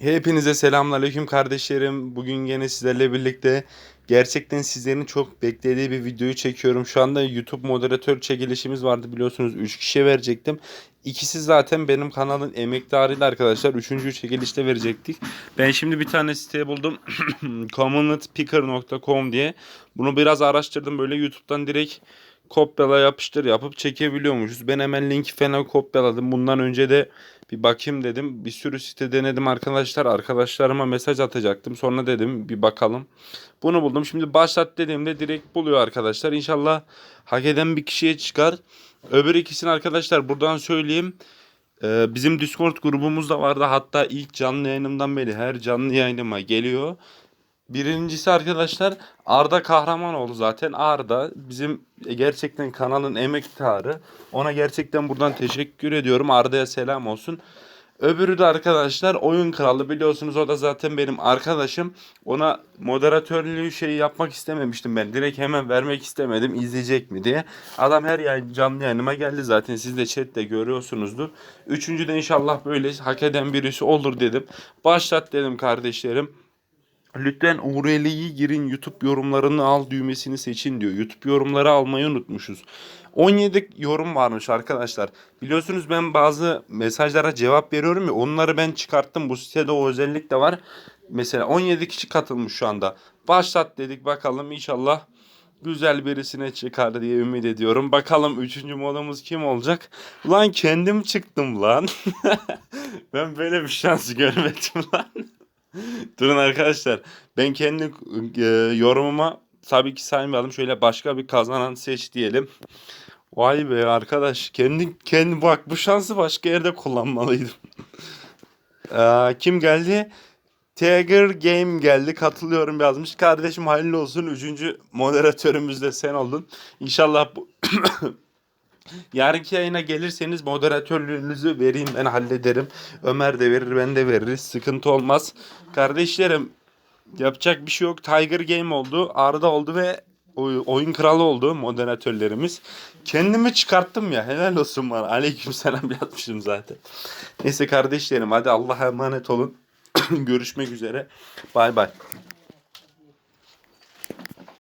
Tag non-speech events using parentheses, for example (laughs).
Hepinize selamünaleyküm kardeşlerim. Bugün gene sizlerle birlikte gerçekten sizlerin çok beklediği bir videoyu çekiyorum. Şu anda YouTube moderatör çekilişimiz vardı biliyorsunuz 3 kişiye verecektim. İkisi zaten benim kanalın emektarıydı arkadaşlar. Üçüncü çekilişte verecektik. Ben şimdi bir tane site buldum. (clears throat) commonetpicker.com diye. Bunu biraz araştırdım böyle YouTube'dan direkt kopyala yapıştır yapıp çekebiliyormuşuz. Ben hemen linki falan kopyaladım. Bundan önce de bir bakayım dedim. Bir sürü site denedim arkadaşlar. Arkadaşlarıma mesaj atacaktım. Sonra dedim bir bakalım. Bunu buldum. Şimdi başlat dediğimde direkt buluyor arkadaşlar. İnşallah hak eden bir kişiye çıkar. Öbür ikisini arkadaşlar buradan söyleyeyim. Ee, bizim Discord grubumuz da vardı. Hatta ilk canlı yayınımdan beri her canlı yayınıma geliyor. Birincisi arkadaşlar Arda Kahramanoğlu zaten. Arda bizim gerçekten kanalın emektarı. Ona gerçekten buradan teşekkür ediyorum. Arda'ya selam olsun. Öbürü de arkadaşlar oyun kralı biliyorsunuz o da zaten benim arkadaşım. Ona moderatörlüğü şeyi yapmak istememiştim ben. Direkt hemen vermek istemedim izleyecek mi diye. Adam her yayın canlı yayınıma geldi zaten siz de chatte görüyorsunuzdur. Üçüncü de inşallah böyle hak eden birisi olur dedim. Başlat dedim kardeşlerim. Lütfen URL'yi girin YouTube yorumlarını al düğmesini seçin diyor. YouTube yorumları almayı unutmuşuz. 17 yorum varmış arkadaşlar. Biliyorsunuz ben bazı mesajlara cevap veriyorum ya onları ben çıkarttım. Bu sitede o özellik de var. Mesela 17 kişi katılmış şu anda. Başlat dedik bakalım inşallah güzel birisine çıkar diye ümit ediyorum. Bakalım 3. modumuz kim olacak? Ulan kendim çıktım lan. (laughs) ben böyle bir şans görmedim lan. Durun arkadaşlar. Ben kendi e, yorumuma tabii ki saymayalım. Şöyle başka bir kazanan seç diyelim. Vay be arkadaş. Kendi kendi bak bu şansı başka yerde kullanmalıydım. (laughs) Ee, kim geldi? Tiger Game geldi. Katılıyorum yazmış. Kardeşim hayırlı olsun. Üçüncü moderatörümüz de sen oldun. İnşallah bu (coughs) Yarınki yayına gelirseniz moderatörlüğünüzü vereyim ben hallederim. Ömer de verir ben de veririz. Sıkıntı olmaz. Kardeşlerim yapacak bir şey yok. Tiger Game oldu. Arda oldu ve oy- oyun kralı oldu moderatörlerimiz. Kendimi çıkarttım ya. Helal olsun bana. Aleyküm selam (laughs) yazmışım zaten. Neyse kardeşlerim hadi Allah'a emanet olun. (clears throat) Görüşmek üzere. Bay bay.